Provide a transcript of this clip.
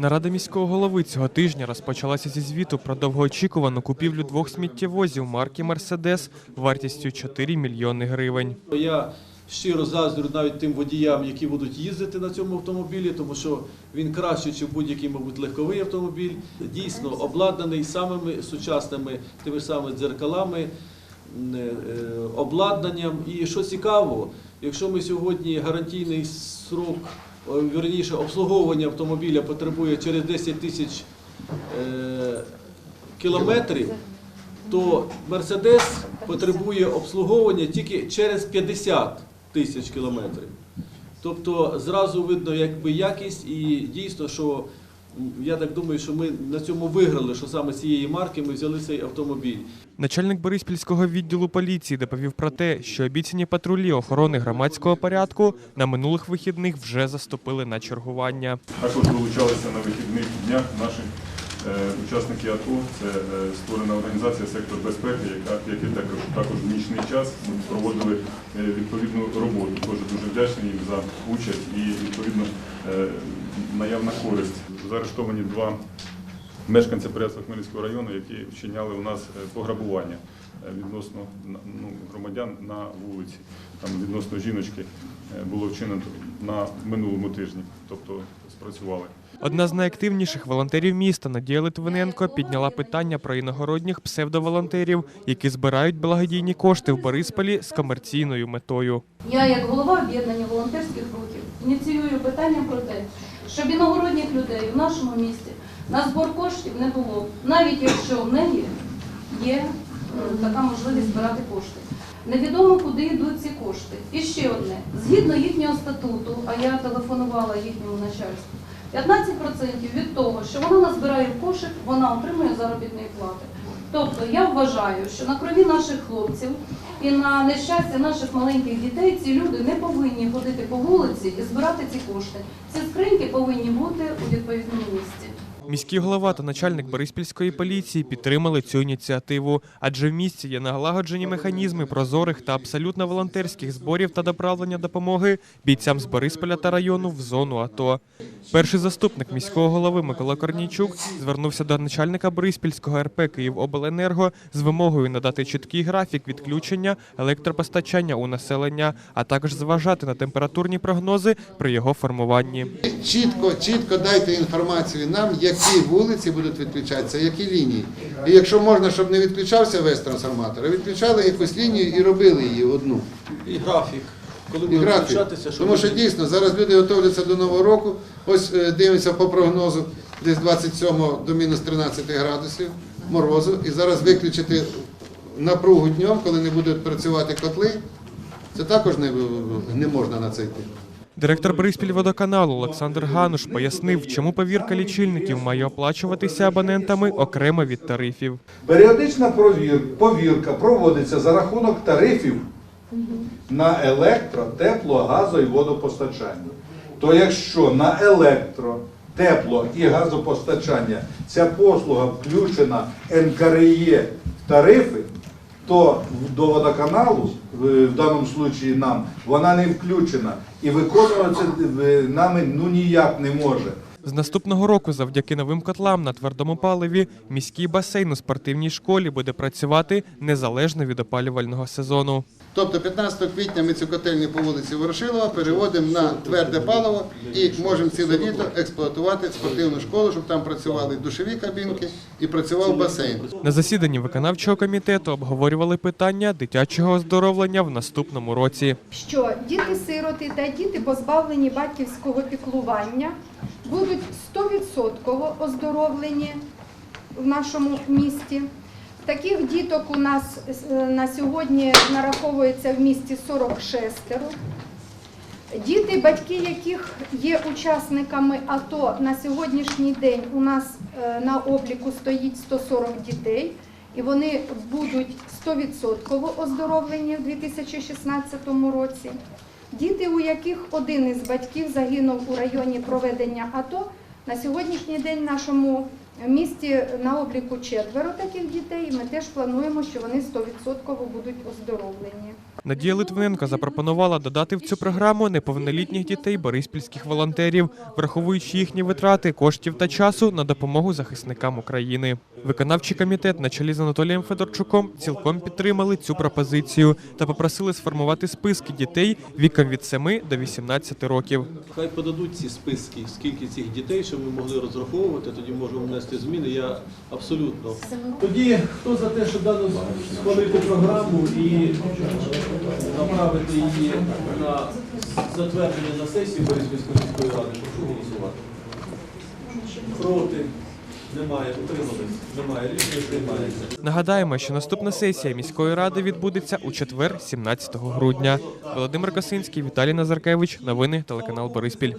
Нарада міського голови цього тижня розпочалася зі звіту про довгоочікувану купівлю двох сміттєвозів марки Мерседес вартістю 4 мільйони гривень. Я щиро заздрю навіть тим водіям, які будуть їздити на цьому автомобілі, тому що він кращий, ніж будь-який, мабуть, легковий автомобіль. Дійсно обладнаний самими сучасними тими самими дзеркалами, е, обладнанням. І що цікаво, якщо ми сьогодні гарантійний срок, вірніше, обслуговування автомобіля потребує через 10 тисяч е, кілометрів, то Мерседес потребує обслуговування тільки через 50 тисяч кілометрів. Тобто зразу видно якби якість і дійсно, що я так думаю, що ми на цьому виграли, що саме з цієї марки ми взяли цей автомобіль. Начальник Бориспільського відділу поліції доповів про те, що обіцяні патрулі охорони громадського порядку на минулих вихідних вже заступили на чергування. Також долучалися на вихідних днях наші е, учасники АТО. Це е, створена організація сектор безпеки, яка які також також в нічний час проводили е, відповідну роботу. Теж дуже вдячний їм за участь і відповідно е, наявна користь. Заарештовані два мешканці Переяслав Хмельницького району, які вчиняли у нас е, пограбування е, відносно ну, громадян на вулиці. Там відносно жіночки е, було вчинено на минулому тижні, тобто спрацювали. Одна з найактивніших волонтерів міста Надія Литвиненко підняла питання про іногородніх псевдоволонтерів, які збирають благодійні кошти в Борисполі з комерційною метою. Я, як голова об'єднання волонтерських рухів, ініціюю питання про те, щоб іногородніх людей в нашому місті на збор коштів не було, навіть якщо в неї є е, така можливість збирати кошти. Невідомо, куди йдуть ці кошти. І ще одне, згідно їхнього статуту, а я телефонувала їхньому начальству, 15% від того, що вона назбирає кошик, вона отримує заробітної плати. Тобто я вважаю, що на крові наших хлопців і на нещастя наших маленьких дітей ці люди не повинні ходити по вулиці і збирати ці кошти. Ці скриньки повинні бути у відповідному місці. Міський голова та начальник Бориспільської поліції підтримали цю ініціативу, адже в місті є налагоджені механізми прозорих та абсолютно волонтерських зборів та доправлення допомоги бійцям з Борисполя та району в зону АТО. Перший заступник міського голови Микола Корнійчук звернувся до начальника Бориспільського РП «Київобленерго» з вимогою надати чіткий графік відключення електропостачання у населення, а також зважати на температурні прогнози при його формуванні. Чітко, чітко дайте інформацію нам, які вулиці будуть відключатися, які лінії. І якщо можна, щоб не відключався весь трансформатор, а відключали якусь лінію і робили її одну. І графік, коли І графік. щоб Тому що дійсно зараз люди готуються до нового року. Ось е, дивимося по прогнозу, десь 27 до мінус 13 градусів морозу. І зараз виключити напругу днем, коли не будуть працювати котли. Це також не, не можна на цей тип. Директор Бориспільводоканалу Олександр Гануш пояснив, чому повірка лічильників має оплачуватися абонентами окремо від тарифів. Періодична повірка проводиться за рахунок тарифів на електро, тепло, газо і водопостачання. То якщо на електро, тепло і газопостачання ця послуга включена НКРЄ в тарифи, то до водоканалу, в даному случаї нам, вона не включена. І виконувати е, нами ну ніяк не може. З наступного року, завдяки новим котлам на твердому паливі, міський басейн у спортивній школі буде працювати незалежно від опалювального сезону. Тобто 15 квітня ми цю котельню по вулиці Ворошилова переводимо на тверде паливо і можемо ціле літо експлуатувати спортивну школу, щоб там працювали душові кабінки і працював басейн. На засіданні виконавчого комітету обговорювали питання дитячого оздоровлення в наступному році. що діти-сироти та діти, позбавлені батьківського піклування, будуть 100% оздоровлені в нашому місті. Таких діток у нас е, на сьогодні нараховується в місті 46. Діти, батьки яких є учасниками АТО, на сьогоднішній день у нас е, на обліку стоїть 140 дітей, і вони будуть 100% оздоровлені в 2016 році. Діти, у яких один із батьків загинув у районі проведення АТО, на сьогоднішній день в нашому В місті на обліку четверо таких дітей, і ми теж плануємо, що вони 100% будуть оздоровлені. Надія Литвиненко запропонувала додати в цю програму неповнолітніх дітей бориспільських волонтерів, враховуючи їхні витрати коштів та часу на допомогу захисникам України. Виконавчий комітет на чолі з Анатолієм Федорчуком цілком підтримали цю пропозицію та попросили сформувати списки дітей віком від 7 до 18 років. Хай подадуть ці списки, скільки цих дітей, щоб ми могли розраховувати, тоді можемо внести зміни. Я абсолютно. Тоді хто за те, щоб дану схвалити програму і направити її на затвердження на сесії Бориспільської міської ради, прошу голосувати. Проти? Немає. Утримались? Немає. Рішення приймається. Нагадаємо, що наступна сесія міської ради відбудеться у четвер, 17 грудня. Володимир Косинський, Віталій Назаркевич. Новини телеканал Бориспіль.